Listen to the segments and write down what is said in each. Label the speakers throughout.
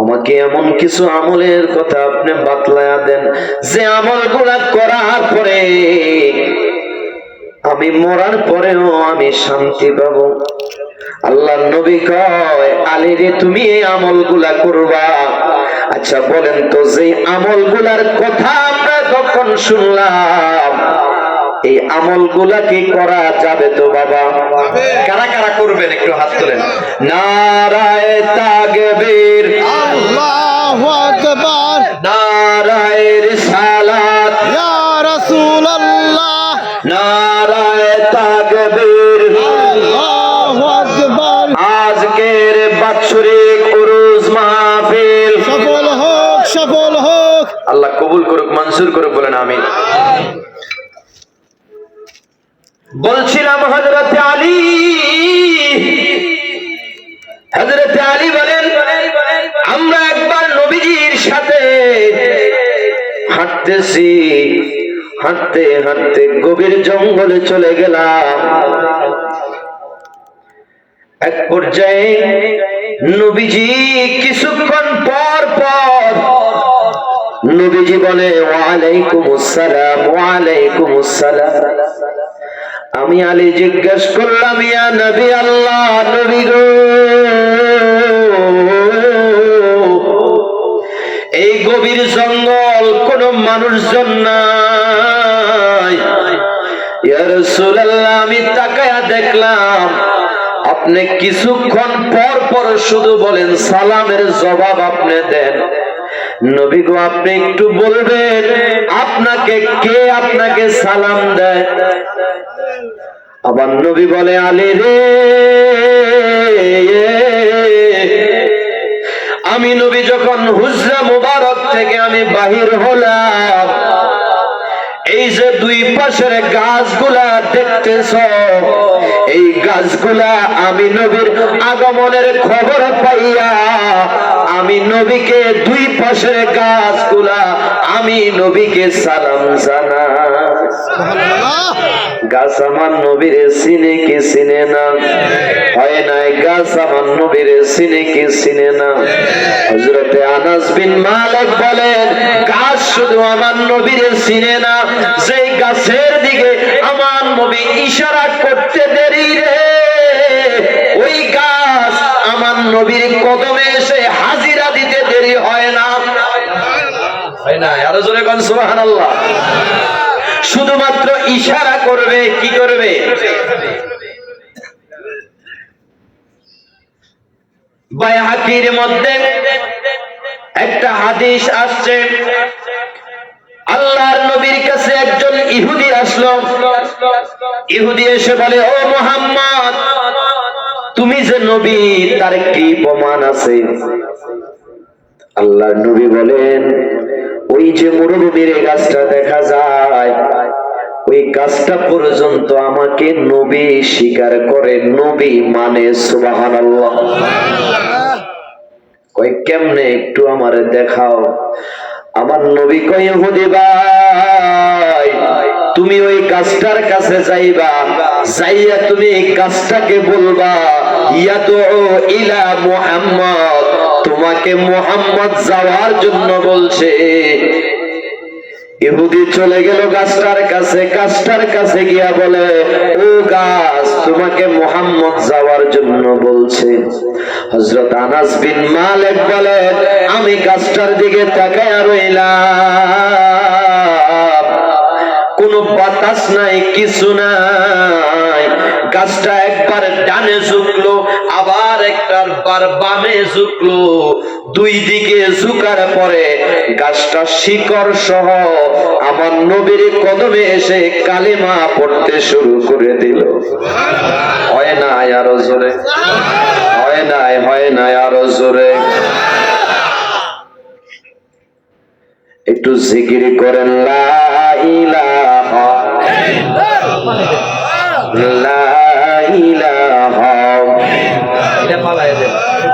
Speaker 1: আমাকে এমন কিছু আমলের কথা আপনি বাতলায়া দেন যে আমলগুলা করার পরে আমি মরার পরেও আমি শান্তি পাব। আল্লাহ নবী কয়, আলী রে, তুমি এই আমলগুলা করবা? আচ্ছা বলেন তো যে আমলগুলার কথা আমরা তখন শুনলাম এই আমলগুলা কি করা যাবে তো বাবা? কারা কারা করবেন? একটু হাত তোলেন। নারায় তাগবীর
Speaker 2: আল্লাহু আকবার।
Speaker 1: নারায় রিসালাত।
Speaker 2: ইয়া রাসূলুল্লাহ।
Speaker 1: নারায় তাকবীর।
Speaker 2: আল্লাহু আকবার।
Speaker 1: আজকের বাৎসরিক উরুজ মাহফিল।
Speaker 2: সফল হোক সফল হোক।
Speaker 1: আল্লাহ কবুল করুক মঞ্জুর করুক বলেন আমি বলছিলাম হযরত আলী। হযরত আলী বলেন, আমরা একবার নবীজির সাথে হাঁটতেছি, হাঁটতে হাঁটতে গভীর জঙ্গলে চলে গেলাম। এক পর্যায়ে নবীজি কিছুক্ষণ পর পর নবীজি বলে ওয়ালাইকুম আসসালাম ওয়ালাইকুম আসসালাম আমি আলী জিজ্ঞেস করলাম, ইয়া নবী আল্লাহ, নবী গো। এই গভীর জঙ্গল কোন মানুষজন রাসূলুল্লাহ, আমি তাকায়া দেখলাম, আপনি কিছুক্ষণ পর পর শুধু বলেন, সালামের জবাব আপনি দেন। নবী গো আপনি একটু বলবেন, আপনাকে কে আপনাকে সালাম দেয়? আবার নবী বলে, আলী রে, আমি নবী যখন হুজরা মুবারক থেকে আমি বাহির হলাম, এই যে দুই পাশের গাছগুলা দেখতেছ, এই গাছগুলা আমি নবীর আগমনের খবর পাইয়া আমি নবীকে দুই পাশের গাছগুলা, আমি নবীকে সালাম জানা গাছ আমার নবীর সিনে কি সিনে না? হয় নাই গাছ আমার নবীর সিনে কি সিনে না? হজরতে আনাস বিন মালিক বলেন, গাছ শুধু আমার নবীর সিনে না, যেই গাছের দিকে আমার নবী ইশারা করতে দেরি রে, ওই গাছ আমার নবীর কদমে এসে হাজিরা শুধুমাত্র ইশারা করবে, কি করবে? বাইহাকির মধ্যে একটা হাদিস আসছে। আল্লাহর নবীর কাছে একজন ইহুদি আসলো। ইহুদি এসে বলে, ও মোহাম্মদ, তুমি যে নবী তার কি প্রমাণ আছে? আল্লাহর নবী বলেন, ওই যে মরুভূমির গাছটা দেখা যায়, ওই গাছটা পর্যন্ত আমাকে নবী স্বীকার করে, নবী মানে সুবাহান আল্লাহ কই কেমনে একটু আমার দেখাও? আমার নবী কই হুদি ভাই, তুমি ওই গাছটার কাছে যাইবা, যাইয়া তুমি এই গাছটাকে বলবা ইয়া তো ইলা মুহাম্মদ। তোমাকে মুহাম্মদ যাওয়ার জন্য বলছে। ইহুদি চলে গেল গাছটার কাছে গাছটার কাছে গিয়া বলে, ও গাছ, তোমাকে মোহাম্মদ যাওয়ার জন্য বলছে। হজরত আনাস বিন মালিক বলে, আমি গাছটার দিকে তাকায় রইলাম। কোন বাতাস নাই, কিছু নাই। গাছটা একবার ডানে ঝুঁকলো, আবার একবার বার বামে ঝুঁকলো দুই দিকে ঝুঁকার পরে গাছটা শিকড় সহ আমার নবীর কদমে এসে কালিমা পড়তে শুরু করে দিল। হয় না আরও জোরে। হয় নাই হয় না আরও জোরে। একটু জিকির করেন লা ইলাহা লা ইলাহা এটা পালায়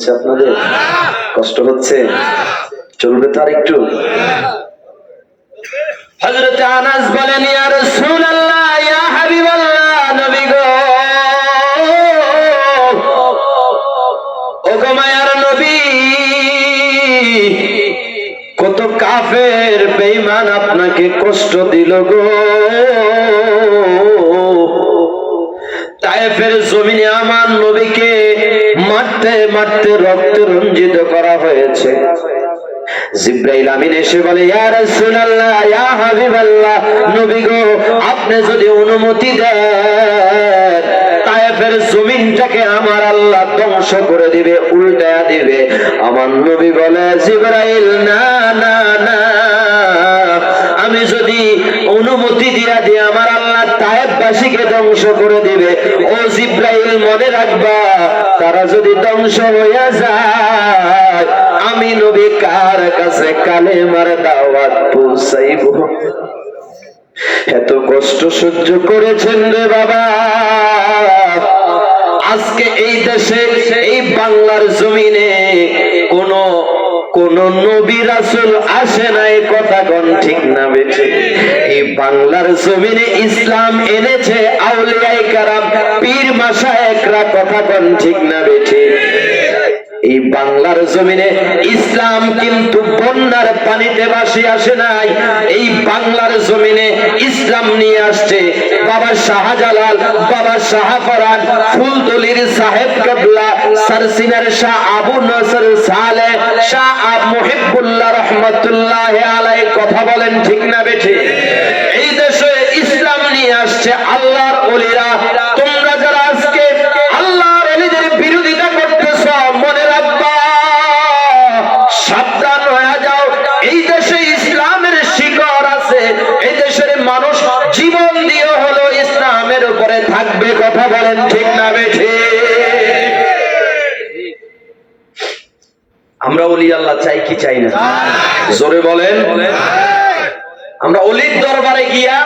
Speaker 1: হচ্ছে আপনাদের? কষ্ট হচ্ছে? চলবে তো একটু হযরত আনাস বলেন, ইয়া নবী গো। ও নবী, কত কাফের বেঈমান আপনাকে কষ্ট দিল গো। তায়েফের জমিনে আমার নবীকে মারতে মারতে রক্ত রঞ্জিত করা হয়েছে। আপনি যদি অনুমতি দেন জমিনটাকে আমার আল্লাহ ধ্বংস করে দিবে উল্টায়া দিবে। আমার নবী বলে, জিব্রাইল, না না না, আমি যদি অনুমতি দিয়া দিয়ে আমার আল্লাহ তায়েববাসীকে ধ্বংস করে দিবে। ও জিব্রাইল, মনে রাখবা, তারা যদি ধ্বংস হইয়া যায়, আমি নবী কার কাছে কালে কালেমার দাওয়াত পৌঁছাইব? এত কষ্ট সহ্য করেছেন রে বাবা। আজকে এই দেশে, এই বাংলার জমিনে কোন নবী রাসুল আসে না এই কথা কোন ঠিক না বেঁচে এই বাংলার জমিনে ইসলাম এনেছে আউলিয়ায়ে কারাম পীর মাশায়েখরা কথা কোন ঠিক না বেঠে। এই বাংলার জমিনে ইসলাম কিন্তু বন্যার পানিতে ভাসি আসে নাই। এই বাংলার জমিনে ইসলাম নিয়ে আসছে বাবা শাহজালাল, বাবা শাহফরান, ফুলতলির সাহেব কবলা সরসিনার শাহ আবু নসর সালে, শাহ আব মুহিবুল্লাহ রহমতুল্লাহ আলাই কথা বলেন ঠিক না বেঠে? আমরা অলি আল্লাহ চাই কি চাই না? জোরে বলেন। আমরা অলির দরবারে গিয়া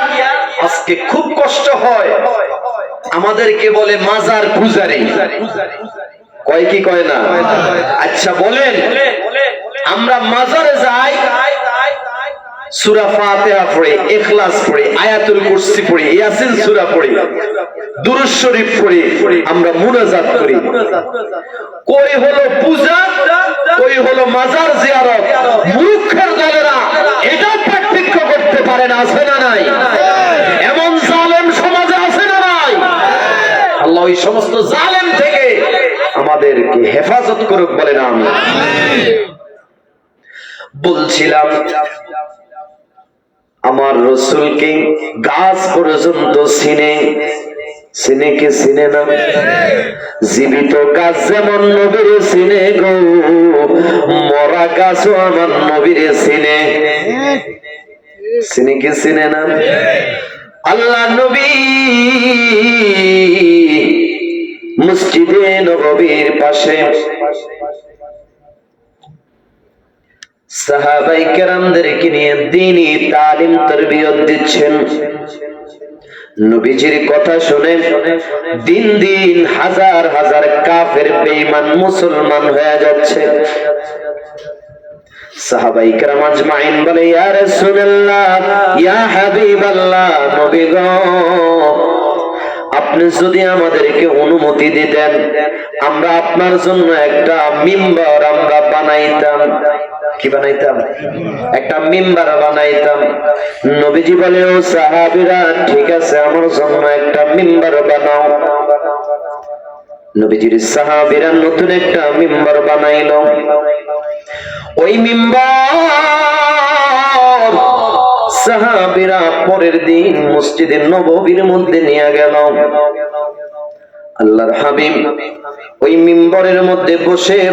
Speaker 1: আজকে খুব কষ্ট হয়। আমাদেরকে বলে মাজার পূজারি। কয় কি কয় না? আচ্ছা বলেন। আমরা মাজারে যাই সূরা আয়াতুল কুরসি ইয়াসিন সূরা দুরূদ শরীফ আমরা মুনাজাত করি। কই হলো পূজা? কই হলো মাজার জিয়ারত? মূর্খের দলেরা পার্থক্য করতে পারে না, আছে না নাই? এমন জালেম সমাজে আছে না নাই? আল্লাহ ওই সমস্ত জালেম থেকে আমাদেরকে হেফাজত করুক বলে না আমি। বলছিলাম আমার রসুলকে গাছ পর্যন্ত সিনে। সিনে কে সিনে না? জীবিত গাছ যেমন নবীর সিনে গো, মরা গাছও আমার নবীর সিনে। সিনে কে সিনে না? আল্লাহ নবী মসজিদে নববীর পাশে সাহাবাই কেরামদেরকে নিয়ে দিনই তালিম তরবিয়ত দিচ্ছেন। নবীজির কথা শুনে দিন দিন হাজার হাজার কাফের মুসলমান হয়ে যাচ্ছে। আপনি যদি আমাদেরকে অনুমতি দিতেন, আমরা আপনার জন্য একটা মিম্বর আমরা বানাইতাম। কি বানাইতাম? একটা মিম্বার বানাইতাম। নবীজি বলে, ও সাহাবীরা, ঠিক আছে, আমার জন্য একটা মিম্বার বানাও। নবীজির সাহাবীরা নতুন একটা মিম্বার বানাইলো। ওই মিম্বর সাহাবীরা পরের দিন মসজিদের নববীর মধ্যে নিয়ে গেল। আল্লাহর হাবিব ওই মিম্বরের মধ্যে বসে